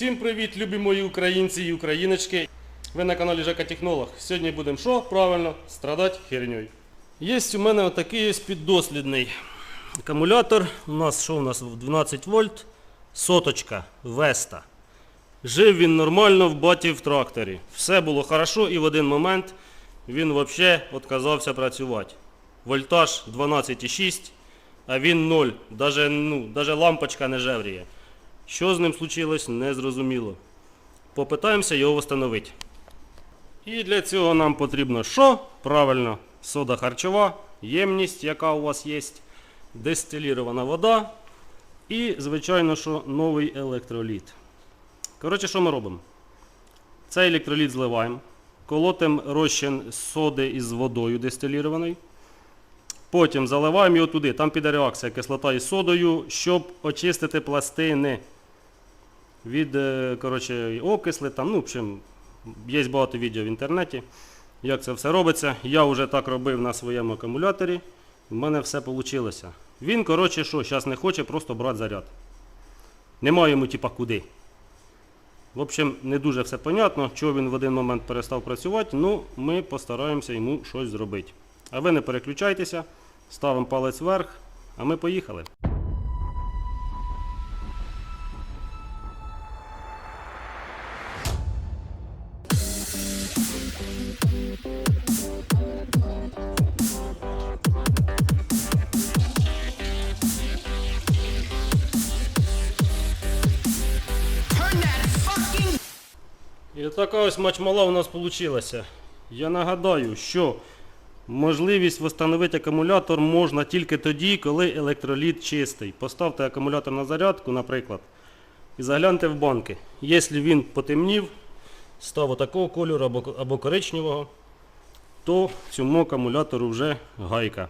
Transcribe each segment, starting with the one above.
Всім привіт, любі мої українці і україночки. Ви на каналі Жека Технолог. Сьогодні будемо що? Правильно, страдати херньою. Є у мене отакий піддослідний акумулятор. У нас що у нас 12 вольт, соточка, Веста. Жив він нормально в баті в тракторі. Все було хорошо і в один момент він взагалі відказався працювати. Вольтаж 12,6, а він 0. Даже, ну, даже лампочка не жевріє. Що з ним случилось, не зрозуміло. Попитаємося його встановити. І для цього нам потрібно що? Правильно, сода харчова, ємність, яка у вас є, дистилірована вода і, звичайно, що новий електроліт. Коротше, що ми робимо? Цей електроліт зливаємо, колотимо розчин соди із водою дистилірованою. Потім заливаємо його туди, там піде реакція кислота із содою, щоб очистити пластини від е, коротше, окисли. Там, ну, в общем, є багато відео в інтернеті, як це все робиться. Я вже так робив на своєму акумуляторі. В мене все вийшло. Він, коротше, що, зараз не хоче просто брати заряд. Немає йому, типа, куди. В общем, не дуже все понятно, чого він в один момент перестав працювати, ну ми постараємося йому щось зробити. А ви не переключайтеся, ставимо палець вверх, а ми поїхали. І така ось мачмала у нас вийшла. Я нагадаю, що можливість встановити акумулятор можна тільки тоді, коли електроліт чистий. Поставте акумулятор на зарядку, наприклад, і загляньте в банки. Якщо він потемнів, став такого кольору або, або коричневого, то цьому акумулятору вже гайка.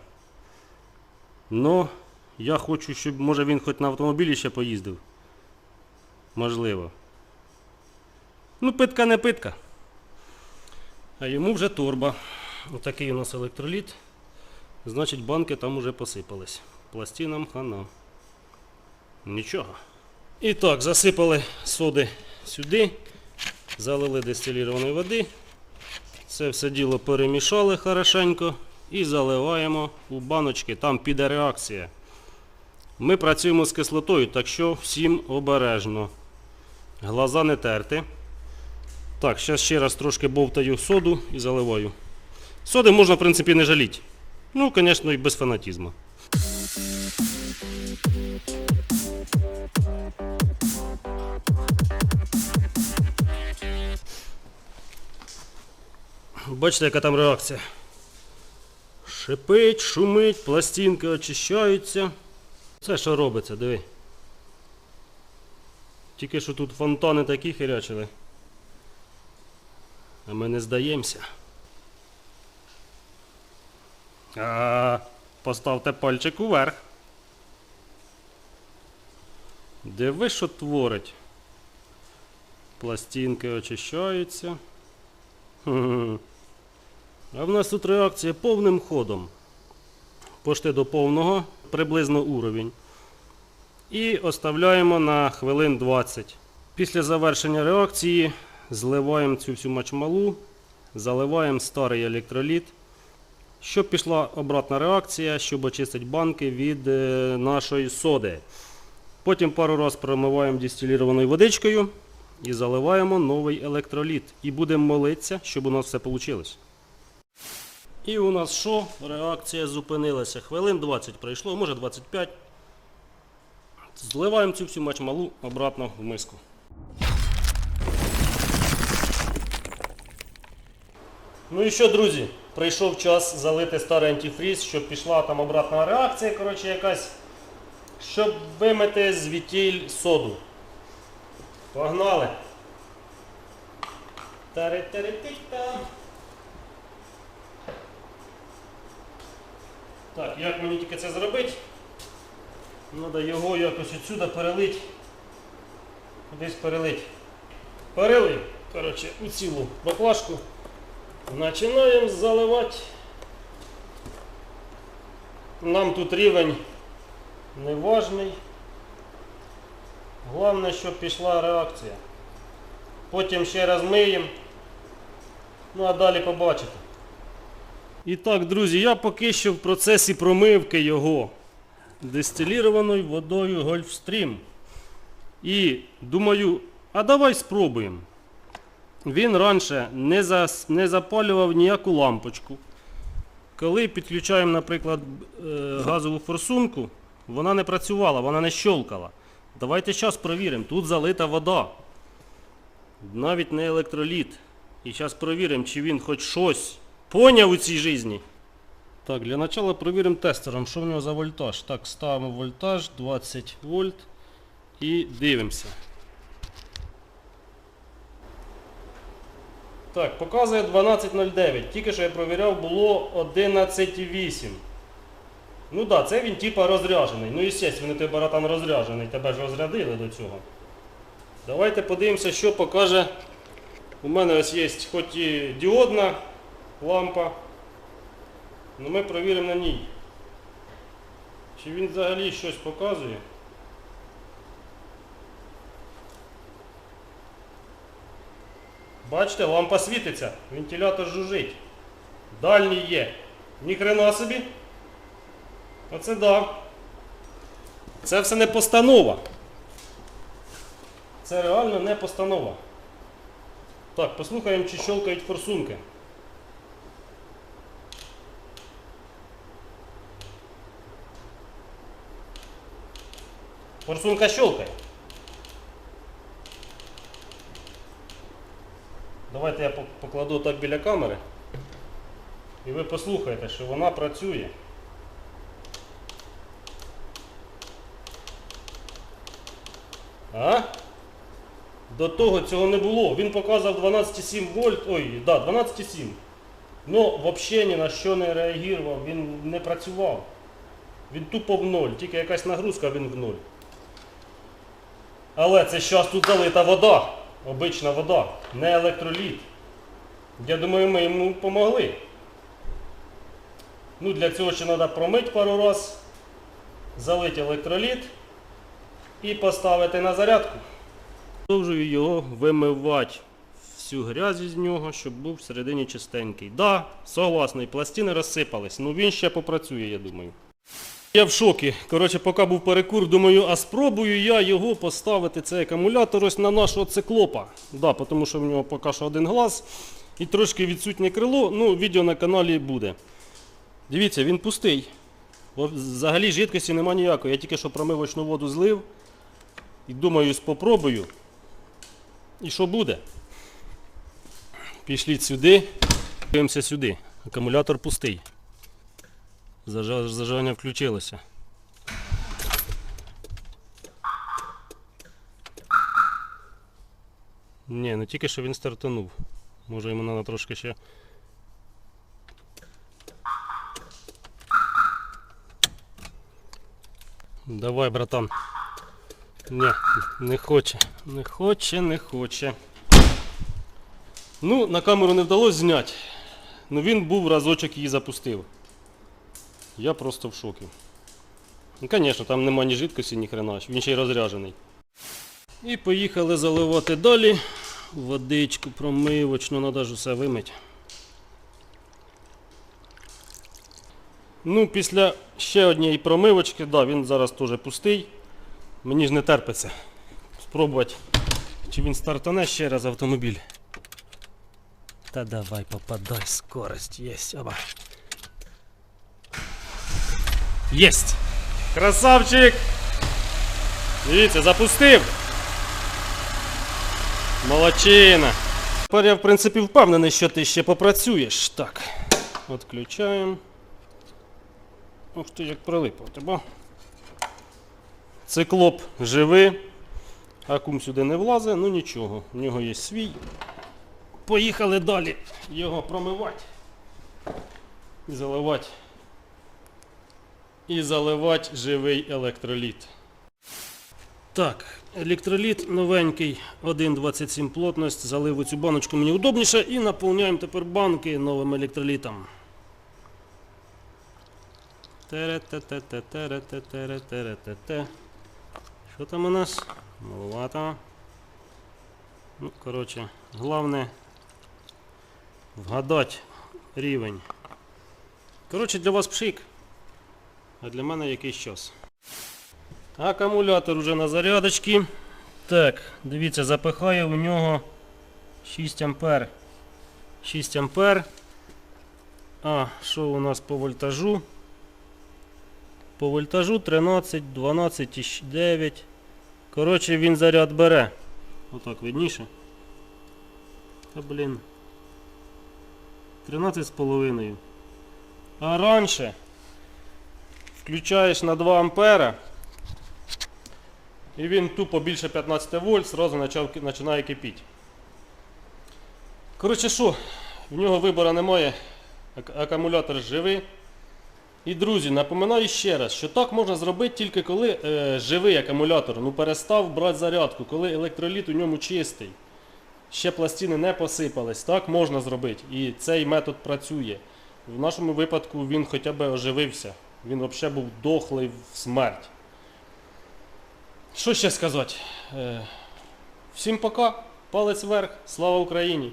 Но я хочу, щоб може він хоч на автомобілі ще поїздив. Можливо. Ну, питка не питка. А йому вже турба. Отакий у нас електроліт. Значить, банки там уже посипались. Пластинам хана. Нічого. І так, засипали соди сюди, залили дистилірованої води. Це все діло перемішали хорошенько і заливаємо у баночки. Там піде реакція. Ми працюємо з кислотою, так що всім обережно. Глаза не терти. Так, зараз ще раз трошки бовтаю соду і заливаю. Соди можна, в принципі, не жаліти. Ну, звісно, і без фанатізму. Бачите, яка там реакція. Шипить, шумить, пластинки очищаються. Це що робиться, диви. Тільки що тут фонтани такі хирячили. А ми не здаємося. А, поставте пальчик уверх. Диви, що творить. Пластинки очищаються. А в нас тут реакція повним ходом. Пошти до повного, приблизно уровень. І оставляємо на хвилин 20. Після завершення реакції зливаємо цю всю мачмалу, заливаємо старий електроліт, щоб пішла обратна реакція, щоб очистити банки від е, нашої соди. Потім пару раз промиваємо дистилірованою водичкою і заливаємо новий електроліт. І будемо молитися, щоб у нас все вийшло. І у нас що? Реакція зупинилася. Хвилин 20 пройшло, може 25. Зливаємо цю всю мачмалу обратно в миску. Ну і що, друзі, прийшов час залити старий антифріз, щоб пішла там обратна реакція, коротше, якась, щоб вимити звітіль соду. Погнали. Тари-тари-ти-та. Так, як мені тільки це зробити? Треба його якось відсюди перелити. Кудись перелити. Перелив, коротше, у цілу баклажку. Починаємо заливати. Нам тут рівень неважний. Головне, щоб пішла реакція. Потім ще раз миємо. Ну а далі побачите. І так, друзі, я поки що в процесі промивки його дистилірованою водою Гольфстрім. І думаю, а давай спробуємо. Він раніше не, зас, не запалював ніяку лампочку. Коли підключаємо, наприклад, е, газову форсунку, вона не працювала, вона не щолкала. Давайте зараз провіримо. Тут залита вода. Навіть не електроліт. І зараз провіримо, чи він хоч щось поняв у цій житті. Так, для начала провіримо тестером, що в нього за вольтаж. Так, ставимо вольтаж 20 вольт і дивимося. Так, показує 12.09. Тільки що я провіряв, було 11.8. Ну так, да, це він типа розряджений. Ну, звісно, той баратан розряджений, тебе ж розрядили до цього. Давайте подивимося, що покаже. У мене ось є хоч і діодна лампа. але ми провіримо на ній. Чи він взагалі щось показує? Бачите, лампа світиться, вентилятор жужить. Дальній є. Ніхрена собі. Оце да. Це все не постанова. Це реально не постанова. Так, послухаємо, чи щелкають форсунки. Форсунка щелкає. Давайте я покладу так біля камери. І ви послухаєте, що вона працює. А? До того цього не було. Він показав 12,7 вольт. Ой, да, 12,7. Ну, взагалі ні на що не реагував, він не працював. Він тупо в ноль, тільки якась нагрузка він в ноль. Але це зараз тут залита вода. Обична вода, не електроліт. Я думаю, ми йому допомогли. Ну, для цього ще треба промити пару раз, залити електроліт і поставити на зарядку. Продовжую його вимивати всю грязь з нього, щоб був всередині чистенький. Да, согласний, пластини розсипались, ну він ще попрацює, я думаю. Я в шокі. Коротше, поки був перекур, думаю, а спробую я його поставити, цей акумулятор ось на нашого циклопа. Да, тому що в нього поки що один глаз і трошки відсутнє крило. Ну, відео на каналі буде. Дивіться, він пустий. Взагалі жидкості нема ніякої. Я тільки що промивочну воду злив. І думаю, спробую. І що буде? Пішліть сюди. Дивимося сюди. Акумулятор пустий. Зажигання включилося. Ні, ну тільки що він стартанув. Може йому треба трошки ще. Давай, братан. Ні, не хоче. Не хоче, не хоче. Ну, на камеру не вдалося зняти. Ну він був разочок її запустив. Я просто в шокі. Ну, звісно, там нема ні жидкості, ні хрена, він ще й розряджений. І поїхали заливати далі. Водичку промивочну, треба ж усе вимити. Ну, після ще однієї промивочки, да, він зараз теж пустий. Мені ж не терпиться спробувати, чи він стартане ще раз автомобіль. Та давай попадай, скорость есть. Оба. Єсть! Красавчик! Дивіться, запустив! Молодчина! Тепер я в принципі впевнений, що ти ще попрацюєш. Так, відключаємо. Ух ти, як прилипав тебе. Циклоп живий. Акум сюди не влазить, ну нічого, в нього є свій. Поїхали далі його промивати. І заливати. І заливати живий електроліт. Так, електроліт новенький, 1,27 плотність. Залив у цю баночку мені удобніше і наповняємо тепер банки новим електролітом. Тере-те-те-те-тере-те-тере-те-те. Що там у нас? Маловато. Ну, коротше, головне вгадати рівень. Коротше, для вас пшик, а для мене якийсь час. Акумулятор уже на зарядочці. Так, дивіться, запихаю в нього 6 ампер. 6 ампер. А, що у нас по вольтажу? По вольтажу 13, 12,9. Коротше, він заряд бере. Отак видніше. Та блін. 13,5. А раніше включаєш на 2 ампера. І він тупо більше 15 вольт, зразу починає кипіти. Коротше що, в нього вибору немає. Акумулятор живий. І друзі, напоминаю ще раз, що так можна зробити тільки коли е, живий акумулятор ну, перестав брати зарядку, коли електроліт у ньому чистий. Ще пластини не посипались. Так можна зробити. І цей метод працює. В нашому випадку він хоча б оживився. Він взагалі був дохлий в смерть. Що ще сказати? Е, всім пока. Палець вверх. Слава Україні!